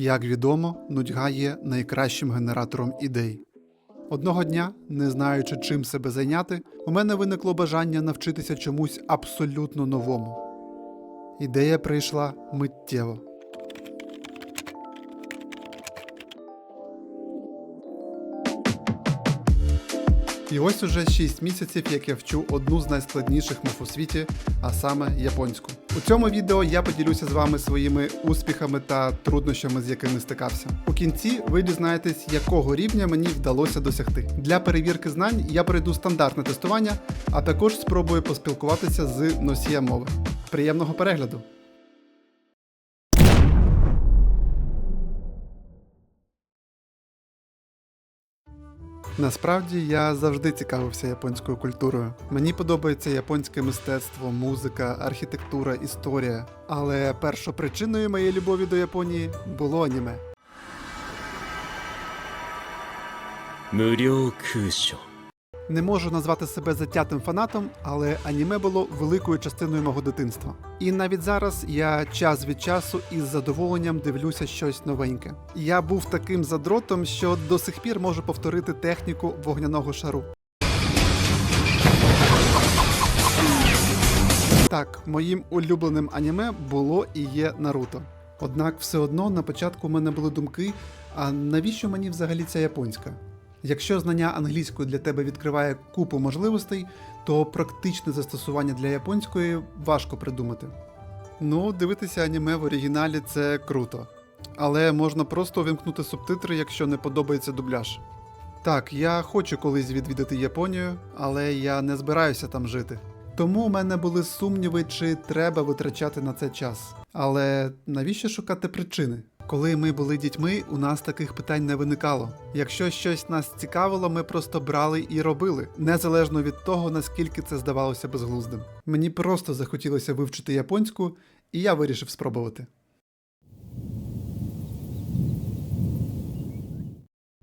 Як відомо, нудьга є найкращим генератором ідей. Одного дня, не знаючи чим себе зайняти, у мене виникло бажання навчитися чомусь абсолютно новому. Ідея прийшла миттєво. І ось уже 6 місяців, як я вчу одну з найскладніших мов у світі, а саме японську. У цьому відео я поділюся з вами своїми успіхами та труднощами, з якими стикався. У кінці ви дізнаєтесь, якого рівня мені вдалося досягти. Для перевірки знань я пройду стандартне тестування, а також спробую поспілкуватися з носієм мови. Приємного перегляду! Насправді я завжди цікавився японською культурою. Мені подобається японське мистецтво, музика, архітектура, історія. Але першопричиною моєї любові до Японії було аніме. 無料空所 не можу назвати себе затятим фанатом, але аніме було великою частиною мого дитинства. І навіть зараз я час від часу із задоволенням дивлюся щось новеньке. Я був таким задротом, що до сих пір можу повторити техніку вогняного шару. Так, моїм улюбленим аніме було і є Наруто. Однак все одно на початку в мене були думки: а навіщо мені взагалі ця японська? Якщо знання англійської для тебе відкриває купу можливостей, то практичне застосування для японської важко придумати. Ну, дивитися аніме в оригіналі це круто. Але можна просто увімкнути субтитри, якщо не подобається дубляж. Так, я хочу колись відвідати Японію, але я не збираюся там жити. Тому у мене були сумніви, чи треба витрачати на це час. Але навіщо шукати причини? Коли ми були дітьми, у нас таких питань не виникало. Якщо щось нас цікавило, ми просто брали і робили, незалежно від того, наскільки це здавалося безглуздим. Мені просто захотілося вивчити японську, і я вирішив спробувати.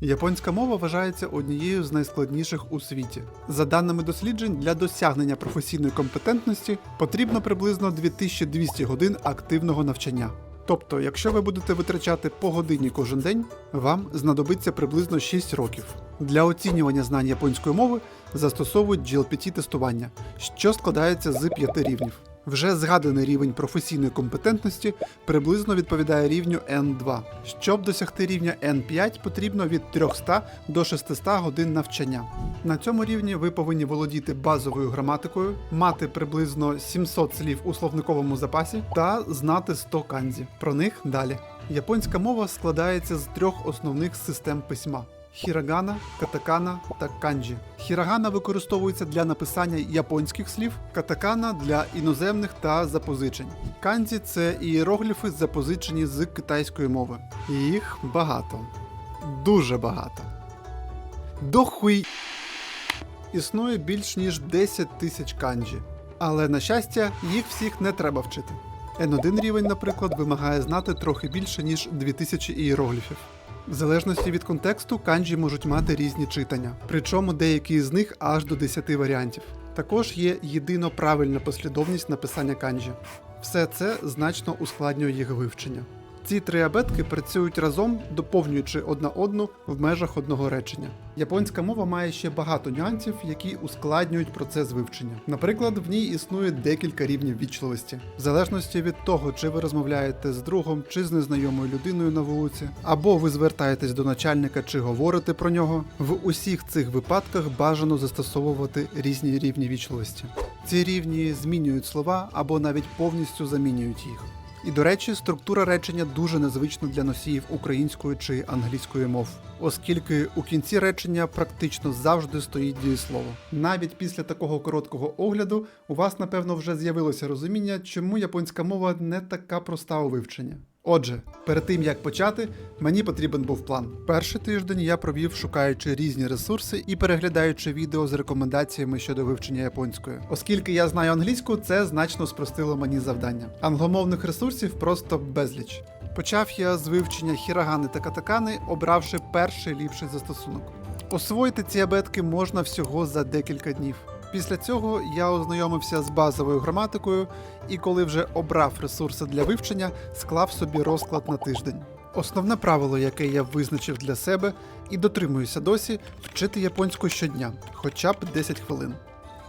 Японська мова вважається однією з найскладніших у світі. За даними досліджень, для досягнення професійної компетентності потрібно приблизно 2200 годин активного навчання. Тобто, якщо ви будете витрачати по годині кожен день, вам знадобиться приблизно 6 років. Для оцінювання знань японської мови застосовують GLPT-тестування, що складається з 5 рівнів. Вже згаданий рівень професійної компетентності приблизно відповідає рівню N2. Щоб досягти рівня N5, потрібно від 300 до 600 годин навчання. На цьому рівні ви повинні володіти базовою граматикою, мати приблизно 700 слів у словниковому запасі та знати 100 канзі. Про них далі. Японська мова складається з трьох основних систем письма. Хірагана, катакана та канджі. Хірагана використовується для написання японських слів, катакана для іноземних та запозичень. Канзі це ієрогліфи, запозичені з китайської мови. Їх багато. Дуже багато. Дохуй існує більш ніж 10 тисяч канджі. Але на щастя, їх всіх не треба вчити. N1 рівень, наприклад, вимагає знати трохи більше, ніж 2000 ієрогліфів. В залежності від контексту канджі можуть мати різні читання, причому деякі з них аж до 10 варіантів. Також є єдино правильна послідовність написання канджі. Все це значно ускладнює їх вивчення. Ці три абетки працюють разом, доповнюючи одна одну в межах одного речення. Японська мова має ще багато нюансів, які ускладнюють процес вивчення. Наприклад, в ній існує декілька рівнів вічливості, в залежності від того, чи ви розмовляєте з другом, чи з незнайомою людиною на вулиці, або ви звертаєтесь до начальника, чи говорите про нього. В усіх цих випадках бажано застосовувати різні рівні вічливості. Ці рівні змінюють слова або навіть повністю замінюють їх. І до речі, структура речення дуже незвична для носіїв української чи англійської мов, оскільки у кінці речення практично завжди стоїть дієслово. Навіть після такого короткого огляду у вас, напевно, вже з'явилося розуміння, чому японська мова не така проста у вивченні. Отже, перед тим як почати, мені потрібен був план. Перший тиждень я провів, шукаючи різні ресурси і переглядаючи відео з рекомендаціями щодо вивчення японської. Оскільки я знаю англійську, це значно спростило мені завдання. Англомовних ресурсів просто безліч. Почав я з вивчення хірагани та катакани, обравши перший ліпший застосунок. Освоїти ці абетки можна всього за декілька днів. Після цього я ознайомився з базовою граматикою і коли вже обрав ресурси для вивчення, склав собі розклад на тиждень. Основне правило, яке я визначив для себе і дотримуюся досі, вчити японську щодня, хоча б 10 хвилин.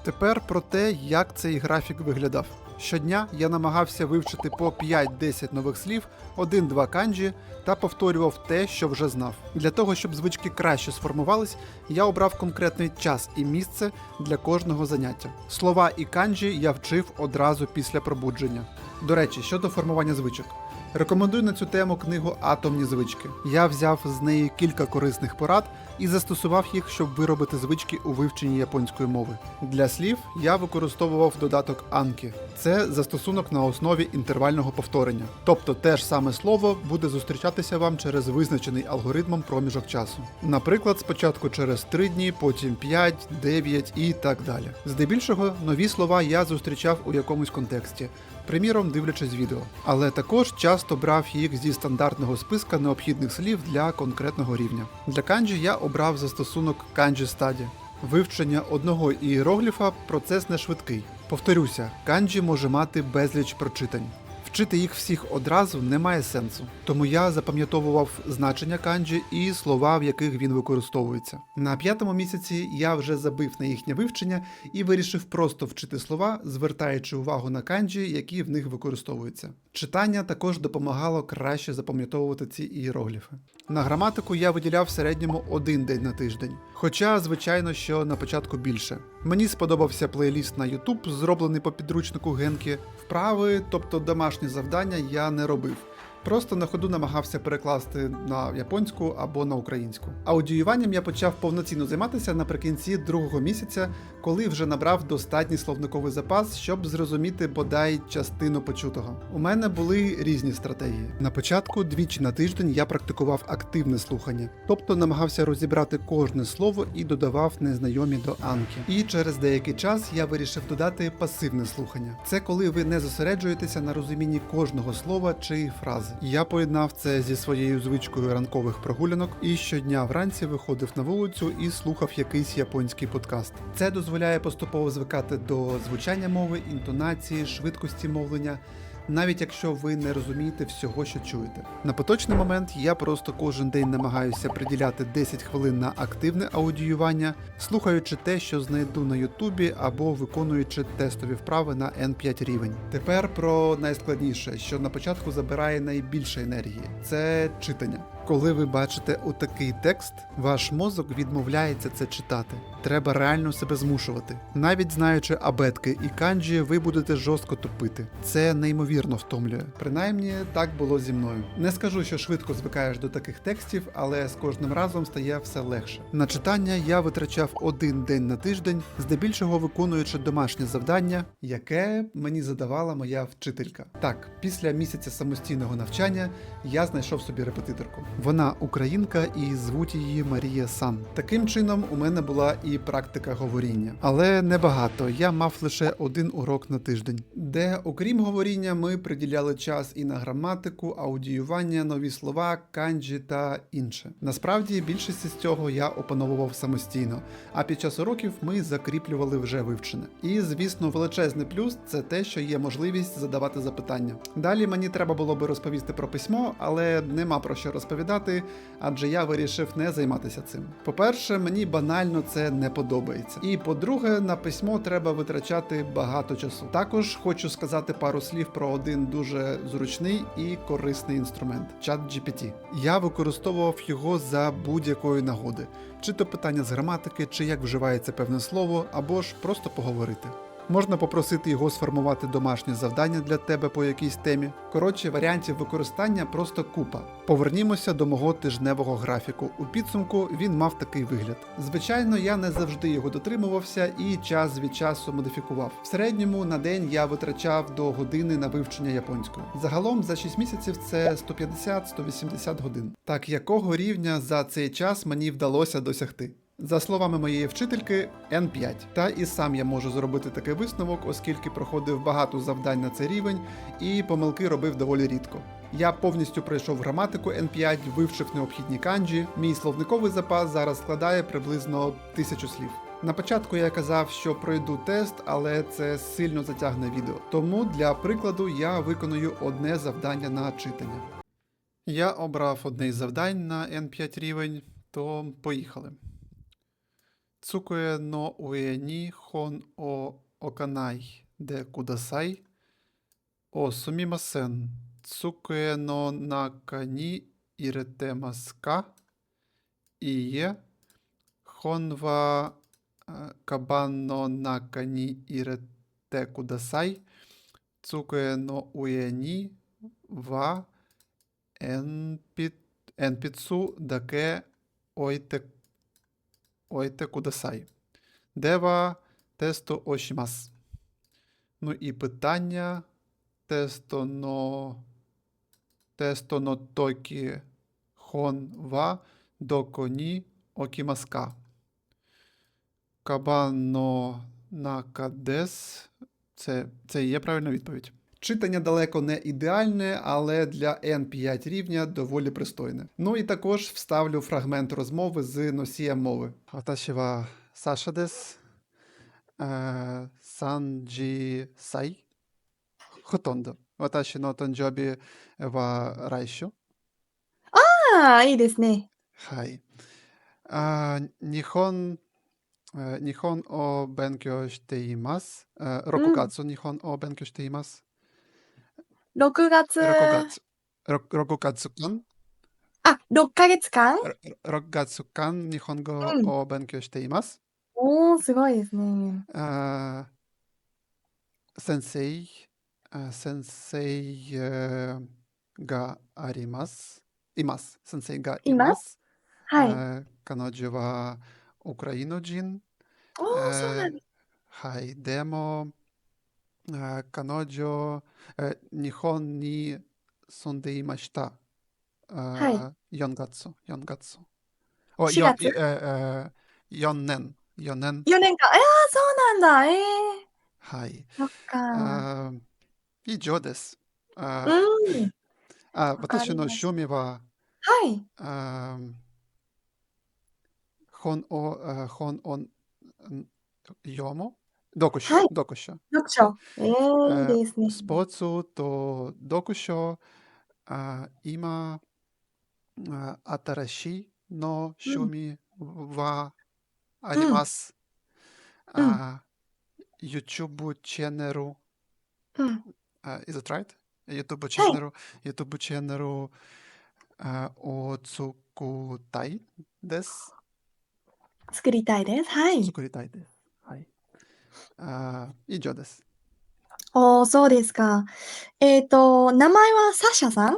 Тепер про те, як цей графік виглядав. Щодня я намагався вивчити по 5-10 нових слів, 1-2 канджі та повторював те, що вже знав. Для того, щоб звички краще сформувались, я обрав конкретний час і місце для кожного заняття. Слова і канджі я вчив одразу після пробудження. До речі, щодо формування звичок. Рекомендую на цю тему книгу Атомні звички. Я взяв з неї кілька корисних порад і застосував їх, щоб виробити звички у вивченні японської мови. Для слів я використовував додаток Анкі. Це застосунок на основі інтервального повторення. Тобто те ж саме слово буде зустрічатися вам через визначений алгоритмом проміжок часу. Наприклад, спочатку через 3 дні, потім 5, 9 і так далі. Здебільшого нові слова я зустрічав у якомусь контексті приміром дивлячись відео. Але також часто брав їх зі стандартного списка необхідних слів для конкретного рівня. Для канджі я обрав застосунок Kanji Study. Вивчення одного іерогліфа процес не швидкий. Повторюся, канджі може мати безліч прочитань. Вчити їх всіх одразу немає сенсу, тому я запам'ятовував значення канджі і слова, в яких він використовується. На п'ятому місяці я вже забив на їхнє вивчення і вирішив просто вчити слова, звертаючи увагу на канджі, які в них використовуються. Читання також допомагало краще запам'ятовувати ці іерогліфи. На граматику я виділяв в середньому один день на тиждень. Хоча, звичайно, що на початку більше. Мені сподобався плейліст на YouTube, зроблений по підручнику Генкі. Вправи, тобто домашні завдання, я не робив. Просто на ходу намагався перекласти на японську або на українську. Аудіюванням я почав повноцінно займатися наприкінці другого місяця, коли вже набрав достатній словниковий запас, щоб зрозуміти бодай частину почутого. У мене були різні стратегії. На початку двічі на тиждень я практикував активне слухання, тобто намагався розібрати кожне слово і додавав незнайомі до анки. І через деякий час я вирішив додати пасивне слухання. Це коли ви не зосереджуєтеся на розумінні кожного слова чи фрази. Я поєднав це зі своєю звичкою ранкових прогулянок і щодня вранці виходив на вулицю і слухав якийсь японський подкаст. Це дозволяє поступово звикати до звучання мови, інтонації, швидкості мовлення. Навіть якщо ви не розумієте всього, що чуєте. На поточний момент я просто кожен день намагаюся приділяти 10 хвилин на активне аудіювання, слухаючи те, що знайду на Ютубі, або виконуючи тестові вправи на N5 рівень. Тепер про найскладніше, що на початку забирає найбільше енергії це читання. Коли ви бачите отакий текст, ваш мозок відмовляється це читати. Треба реально себе змушувати. Навіть знаючи абетки і канджі, ви будете жорстко тупити. Це неймовірно втомлює. Принаймні так було зі мною. Не скажу, що швидко звикаєш до таких текстів, але з кожним разом стає все легше. На читання я витрачав один день на тиждень, здебільшого виконуючи домашнє завдання, яке мені задавала моя вчителька. Так, після місяця самостійного навчання я знайшов собі репетиторку. Вона українка і звуть її Марія Сан. Таким чином, у мене була і практика говоріння, але небагато. Я мав лише один урок на тиждень, де, окрім говоріння, ми приділяли час і на граматику, аудіювання, нові слова, канджі та інше. Насправді, більшість з цього я опановував самостійно, а під час уроків ми закріплювали вже вивчене. І, звісно, величезний плюс це те, що є можливість задавати запитання. Далі мені треба було би розповісти про письмо, але нема про що розповідати, адже я вирішив не займатися цим. По-перше, мені банально це не подобається. І по-друге, на письмо треба витрачати багато часу. Також хочу сказати пару слів про один дуже зручний і корисний інструмент чат GPT. Я використовував його за будь-якої нагоди, чи то питання з граматики, чи як вживається певне слово, або ж просто поговорити. Можна попросити його сформувати домашнє завдання для тебе по якійсь темі. Коротше, варіантів використання просто купа. Повернімося до мого тижневого графіку. У підсумку він мав такий вигляд. Звичайно, я не завжди його дотримувався і час від часу модифікував. В середньому на день я витрачав до години на вивчення японської. Загалом за 6 місяців це 150-180 годин. Так якого рівня за цей час мені вдалося досягти? За словами моєї вчительки, N5. Та і сам я можу зробити такий висновок, оскільки проходив багато завдань на цей рівень і помилки робив доволі рідко. Я повністю пройшов граматику N5, вивчив необхідні канджі. Мій словниковий запас зараз складає приблизно тисячу слів. На початку я казав, що пройду тест, але це сильно затягне відео. Тому для прикладу я виконую одне завдання на читання. Я обрав одне із завдань на N5 рівень, то поїхали. Цукує но уені хон о оканай де кудасай. О сумімасен. Цукує но накані іретемаска. Іє. Хон ва е, кабано накані ірете кудасай. Цукує но уені ва енпі, енпіцу даке ойте, ойте кудасай. Дева тесто ошімас. Ну і питання тесто но тесто но токі хон ва доконі окімаска. Кабано накадес. Це, це є правильна відповідь. Читання далеко не ідеальне, але для N5 рівня доволі пристойне. Ну і також вставлю фрагмент розмови з носієм мови. Аташіва Сашадес е, Санджі Сай Хотондо. Ваташі но тонджобі ва райшу. А, і десне. Хай. Ніхон е, 日本を勉強しています。6月、日本を勉強しています。六月。六月。6, 月間？あ、六ヶ月間？六月間日本語を勉強しています。うん、おー、すごいですね。あ先生、先生があります。います。先生がいます。ます？はい。彼女はウクライナ人。おー、そうなん。はい。でも、彼女、え日本に住んでいました。はい。4月、4月。お4月 4, 4年、4年。4年か。あー、そうなんだ。えー、はい。そっか。以上です。あ、うん、あ私の趣味は、はい。あ本をあ、本を読む読書、はい。読書。読書。えー、いいですね。スポーツと読書、あ今あ、新しいの趣味はあります。うん、あ YouTube チャンネル。う、is it right? YouTube チャンネル、はい、YouTube チャンネルを作りたいです。作りたいです。はい。作りたいです。はい。あ以上です。おー、そうですか。えっと、名前はサシャさん？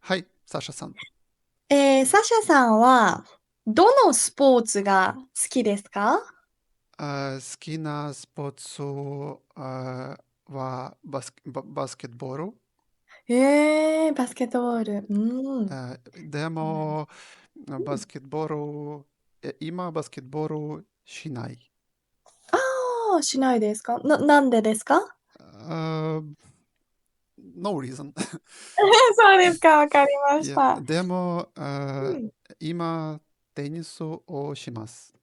はい、サシャさん。えー、サシャさんは、どのスポーツが好きですか？あ好きなスポーツあはバスババスケットボール。えー、バスケットボール。うん。あでも、バスケットボール、え今バスケットボールしない。ああ、しないですか？な、なんでですか？あ no reason. そうですか、わかりまいやした。でも、あうん今、テニスをします。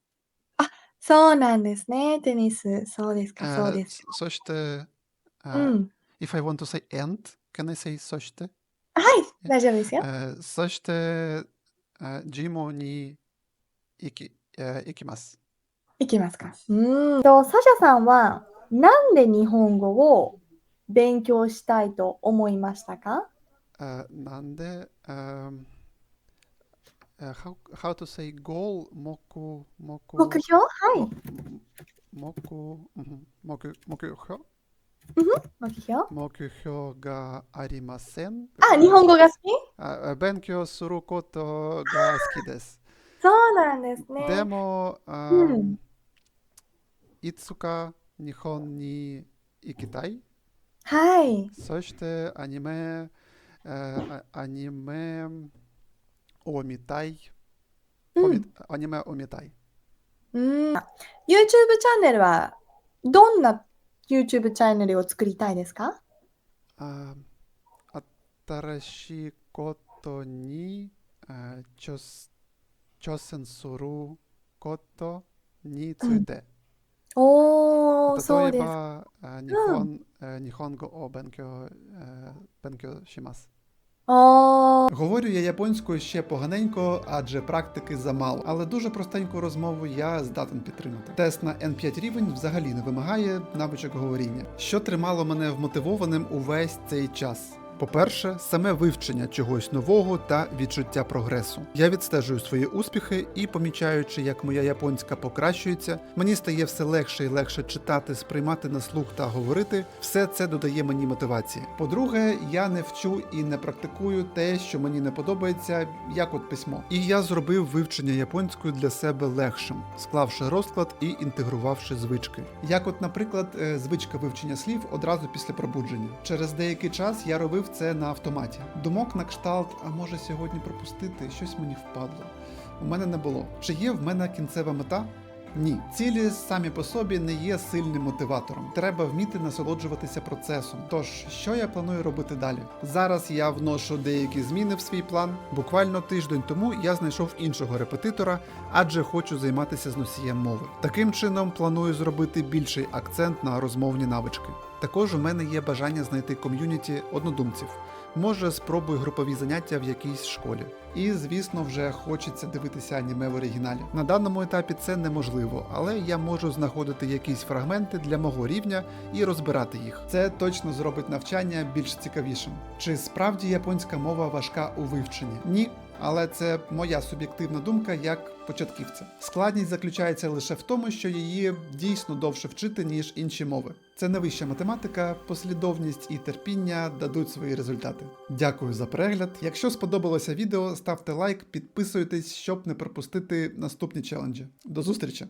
そうなんですね、テニス。そうですか、そうあです。そそして、あうん。if I want to say and, can I say そして？はい、大丈夫ですよ。あそして、あジムに行きあ行きます。いきますか。うん。と、サシャさんは、なんで日本語を勉強したいと思いましたか？あなんで、ああ how, how to say goal 目目目標？はい。目うん目目標？目標？目標がありません。あ、日本語が好き？ああ勉強することが好きです。そうなんですね。でも、あうんいつか日本に行きたい。はい。そしてアニメ、あアニメを見たい。うん。アニメを見たい。うん。YouTube チャンネルは、どんな YouTube チャンネルを作りたいですかあ新しいことにあ挑挑戦することについて。おー、そうです。例えば、あ日本あ日本語を勉強あ勉強します。 あー Говорю я японською ще поганенько, адже практики замало. Але дуже простеньку розмову я здатен підтримати. Тест на N5 рівень взагалі не вимагає навичок говоріння, що тримало мене вмотивованим увесь цей час. По-перше, саме вивчення чогось нового та відчуття прогресу. Я відстежую свої успіхи і, помічаючи, як моя японська покращується, мені стає все легше і легше читати, сприймати на слух та говорити. Все це додає мені мотивації. По-друге, я не вчу і не практикую те, що мені не подобається, як от письмо. І я зробив вивчення японської для себе легшим, склавши розклад і інтегрувавши звички. Як, от, наприклад, е, звичка вивчення слів одразу після пробудження. Через деякий час я робив це на автоматі. Думок на кшталт, а може сьогодні пропустити, щось мені впадло. У мене не було. Чи є в мене кінцева мета? Ні, цілі самі по собі не є сильним мотиватором. Треба вміти насолоджуватися процесом. Тож, що я планую робити далі? Зараз я вношу деякі зміни в свій план. Буквально тиждень тому я знайшов іншого репетитора, адже хочу займатися з носієм мови. Таким чином планую зробити більший акцент на розмовні навички. Також у мене є бажання знайти ком'юніті однодумців. Може, спробуй групові заняття в якійсь школі. І, звісно, вже хочеться дивитися аніме в оригіналі. На даному етапі це неможливо, але я можу знаходити якісь фрагменти для мого рівня і розбирати їх. Це точно зробить навчання більш цікавішим. Чи справді японська мова важка у вивченні? Ні. Але це моя суб'єктивна думка як початківця. Складність заключається лише в тому, що її дійсно довше вчити, ніж інші мови. Це не вища математика, послідовність і терпіння дадуть свої результати. Дякую за перегляд. Якщо сподобалося відео, ставте лайк, підписуйтесь, щоб не пропустити наступні челенджі. До зустрічі!